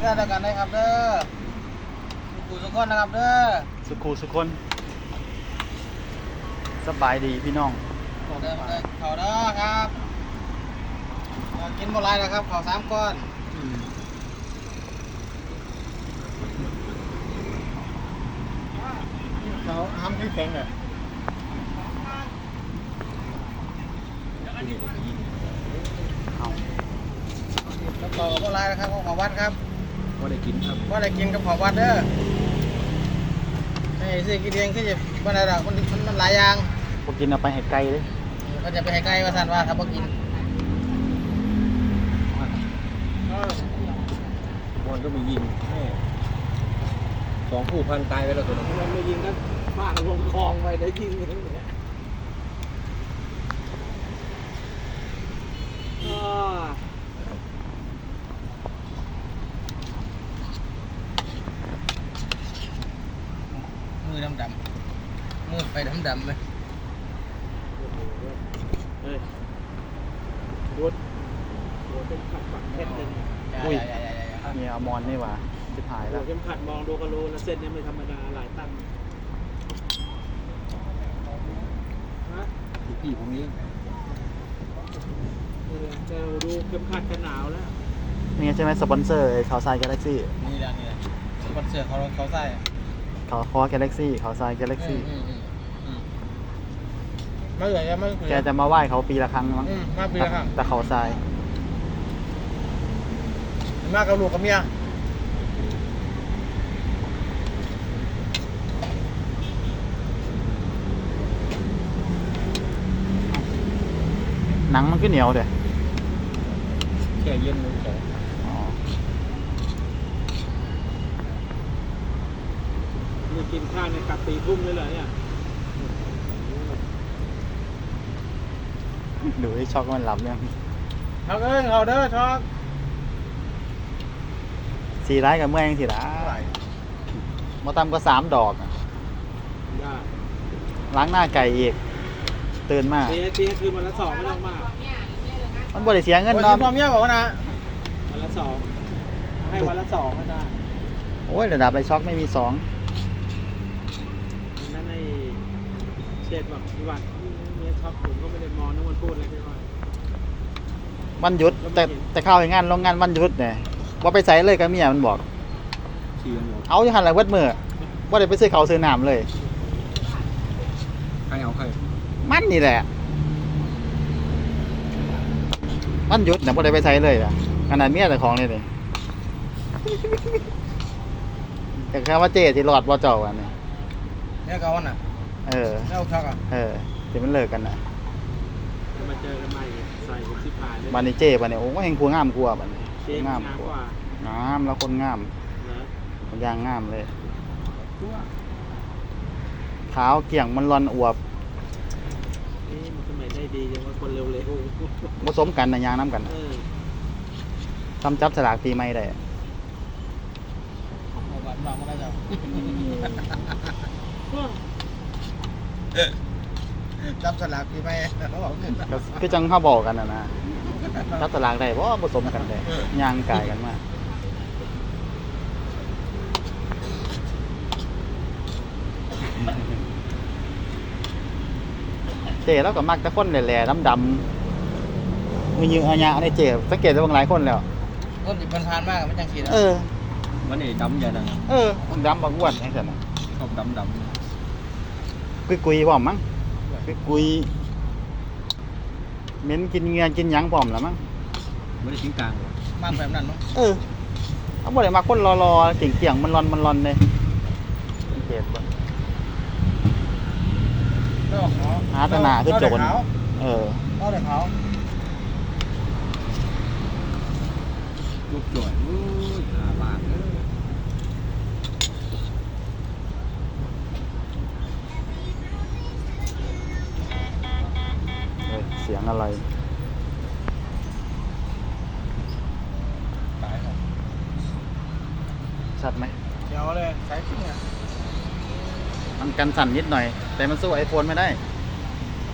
เด้อกันนะครับเด้อสุขุสุขคนนะครับเด้อสุขูสุคนสบายดีพี่น้อง ขอเด้อมาเด้อขอเด้อครับอยากกินบ่ไรนะครับขอสามก้อนเขาทำที่แข็งอะเอาแล้วขอบ่ไรนะครับขอวัดครับ ก็ได้กินครับว่าได้กินกับขอวัดเด้อไอ้สิกินเองคือจะบ่ได้ดอกมันมันมันหลายอย่างพวกกินเอาไปให้ไกลเลยก็จะไปให้ใกล้ว่าซั่นว่าถ้าบ่กินบอลก็มียิงแม่สองผู้พันตายไปแล้วตัวนึง มันไม่ยิงก็ฟาดลงคลองไปได้ยิงทั้งหมดอ่า มือดำๆมือไปดำๆเลยเฮ้ยโดนโดนเป็นขัดปักเพชรเลยอุ้ยอย่าๆๆๆเนี่ยอมอนนี่หว่าจะถ่ายโดแล้วนเข้มขัดมองดูกะโลแล้วเส้นนี้ไม่ธรรมดาหลายตันฮะพี่ผมนี้เออแต่ดูเข้มขัดกันหนาวแล้วนี่ใช่ไหมสปอนเซอร์ไอ้เขาทรายกาแล็กซี่ นี่แหละนี่แหละสปอนเซอร์เขาเขาใส่ เขาคอแกาแล็กซี่เขาทรายกาแล็กซี่อืมอืมอืมไม่เหลือไม่เหลือแกจะมาไหว้เขาปีละครั้งมั้งอืมมาปีละครั้งแต่เขาทรายมากับลูกกับเมียหนังมันก็เหนียวเด้อแค่เย็นมือแขน อ๋อ นี่ กินข้าวในกลับตีทุ่มเลยเหรอเนี่ยดูไอ้ช็อกมันหลับยังเขาเอ้ยเขาเด้อช็อกสีร้ายกับเมื่อยยังสีร้ายมาตำก็สามดอกอะได้ล้างหน้าไก่อีก ตื่นมาเทียเทียคือวันละสองไม่ต้องมากมันบริเสียเงินคนเนาะที่พ่อเมียบอกว่านะวันละสองให้วันละสองก็ได้โอ้ยระดับไอ้ช็อกไม่มีสอง วันนั้นใน เชดบอกพี่วันเมียช็อปผมก็ไม่ได้มองนึกมันพูดอะไรพี่วันวันหยุด แต่แต่เข้าให้งานโรงงานวันหยุดเนี่ยว่าไปใส่เลยกับเมียมันบอกเชียงหมดเอาอยู่หันหลังเวดมือว่าได้ไปซื้อเขาวซื้อน้ำเลย ใครเอาใครมันนี่แหละ มันหยุดเนี่ยว่าได้ไปใช้เลยอะขนาดเมียแต่ของเลยนี่แต่แค่ว่าเจ๊ที่รอดว่าเจ้าอันนี้ เนี่ยเขาน่ะ เออ แล้วช็อกอะเออที่มันเลิกกันนะจะมาเจอกันใหม่ใส่สิบผ่านเลยบันนี้เจ๊บันนี้โอ้ยเฮงครัวงามกลัวบันนี้เชฟงามงามกกว่าว่างามแล้วคนงามเหรอคนยางงามเลยทั่วขาวเกี่ยงมันรอนอวบนี่มันทำไมได้ดีจังว่าคนเร็วผสมกันนะยางน้ำกันๆเออทำจับสลากปีไม่ได้เอาบัตรวางมาได้จ้ะ จับสลากปีใหม่เขาบอกขึ้นก็คือจังเขาบอกกันนะนะจับสลากได้เพราะผสมกันได้ยางกายกันมากเจ๊แล้วก็มักแต่คนแหล่ๆดำๆมือยืนอาญาในเจ๊สังเกตได้บางหลายคนแล้ว ต้นที่มันผ่านมากมันจังสีนะเออ วันนี้ดำอย่างนั้นเออมันดำบางอ้วนจังซั่นน่ะชอบดำด กุยกุยๆพร้อมมั้งกุยกุยๆเหม็นกินเหงือกินหยังพร้อมแล้วมั้งำไม่ได้ทิ้งกลางหรอมากแบบนั้นเนาะเออเอาบ่ได้มาคนรอๆเกี่ยงๆมันรอนมันรอนเลยสังเกตบ่แล้วเขาหาแตหนาคือโจรเขาเออเขาเด็กเขาลูกจ่อย อะไรตายครับชัดไหมเดี๋ยวเลยใช้ขึ้นเนี่ยมันกันสั่นนิดหน่อย แต่มันสู้ไอโฟนไม่ได้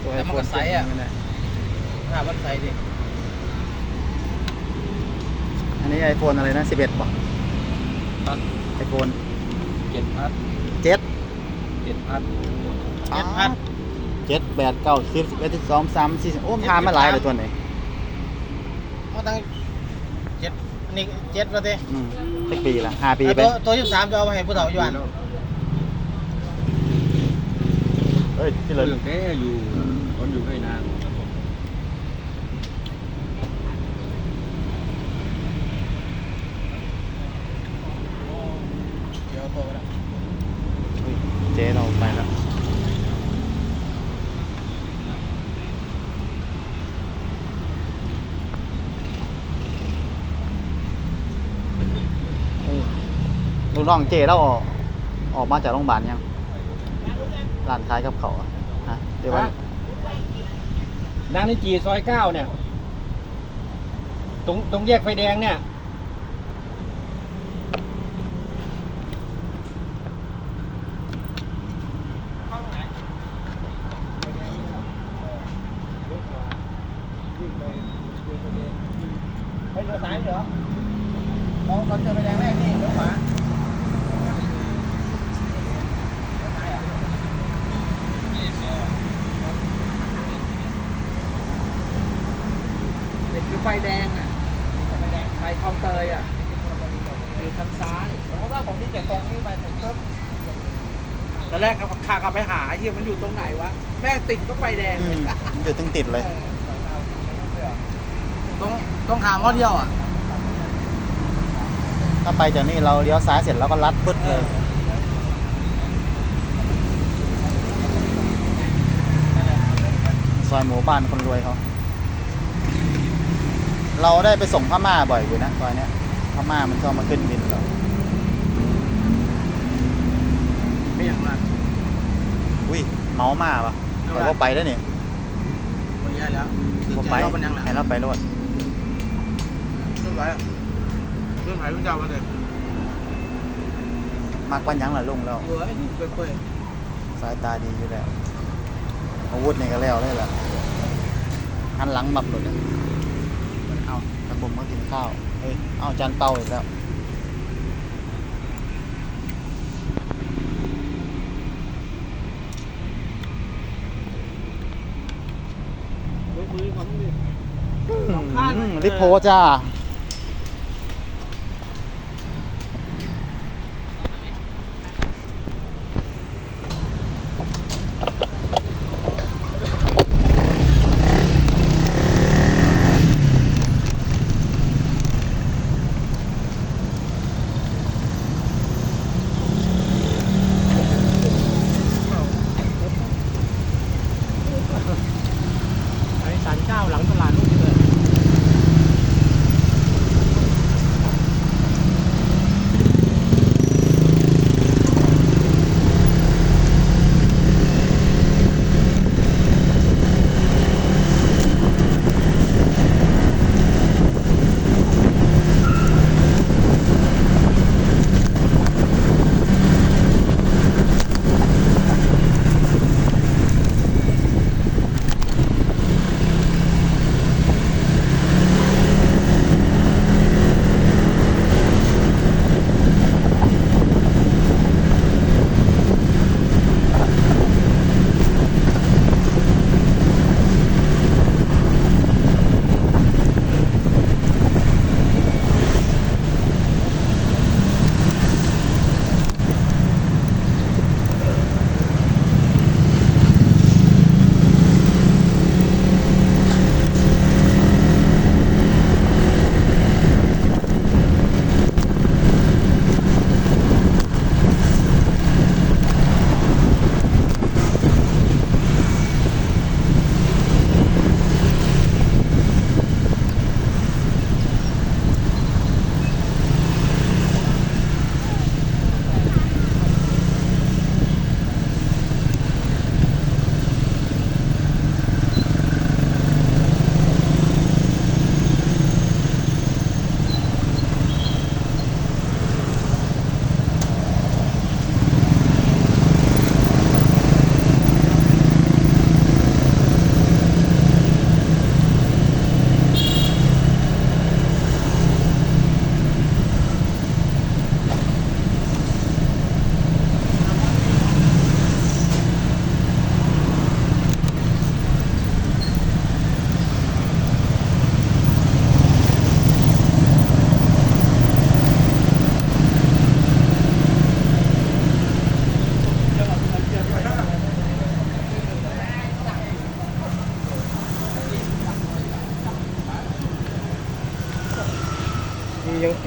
สู้ iPhone ไม่ได้ถ้ามันใส่ดิอันนี้ไอโฟนอะไรนะ11ป่ะเพันไอโฟนเจ็ดพันเจ็ดเจ็ดพัน เจ็ดพันเจ็ดแปดเก้าสิบสิบเอ็ดสิบสองสามสี่สิบโอ้มนผ่านมาหลายเลยตัวไหนมาตั้งเจ็ดอันนี้เจ็ดประเทศอืมสักปีละห้าปีไปตัวตัวยี่สิบสามจะเอาไปให้ผู้เฒ่าอยู่บ้านเอ้ยที่เหเลลืยองแค่อยู่คนอยู่ให้นาน เดี๋ยวตัวไปแล้ว เฮ้ยเจ๊เราไปแล้วเฮ้ย ลูกน้องเจ๊เราออกออกมาจากโรงพยาบาลยังร้านขายกับเขาวอะฮะเดี๋ยววันนางนิจีซอยเก้าเนี่ย ตรงตรงแยกไฟแดงเนี่ย ไปเลี้ยวซ้ายเหรอเราเราเจอไฟแดงแรกนี่เลี้ยวขวา เด็กคือไฟแดงอะ ไฟแดงไฟคลองเตยอะคือทางซ้ายเพราะว่าผมที่เจ็ดตรงนี้ไปผมก็ตอนแรกขับขากลับไปหาเฮียมันอยู่ตรงไหนวะ แม่งติดก็ไฟแดงอืมมันอยู่ตึงติดเลย ต้องต้องถามเขาเดียวอะถ้าไปจากนี่เราเลี้ยวซ้ายเสร็จแล้วก็ลัดปึ๊ดเลย ซอยหมู่บ้านคนรวยเขา เราได้ไปส่งพม่าบ่อยอยู่นะซอยเนี้ยพม่ามันชอบมาขึ้นบินเราไม่อย่างนั้นอุ้ยเมามาปะเราก็ไปแล้วนี่ไม่ใช่แล้วคือก็ใจไปเราเป็นยังไงให้เราไปรถเรื่องไรเรื่องไหนเรื่องเจ้ามาเลยมากกว่าหยังล่ะลุงเราเฮ้ยนี่เปื่อยสายตาดีอยู่แล้วอาวุธนี่ก็แล้วเลยล่ะหันหลังบับหลุดเลย เอาตะบุมก็กินข้าวเฮ้ย เอาจานเปาอีกแล้ว ยกมือของนี่อืมริโพจ้า ไอ้สันเจ้าหลังตลาดลูก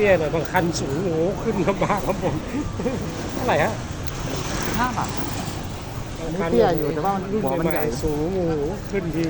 ตี้ยหน่อยบางคันสูงโอ้โหขึ้นลำบากครับผมเท่าไหร่ฮะห้าบาท บางคันเตี้ยอยู่แต่ว่ามันรุ่นหัวมันใหใหญ่ม่ๆสูงโอ้โหขึ้นที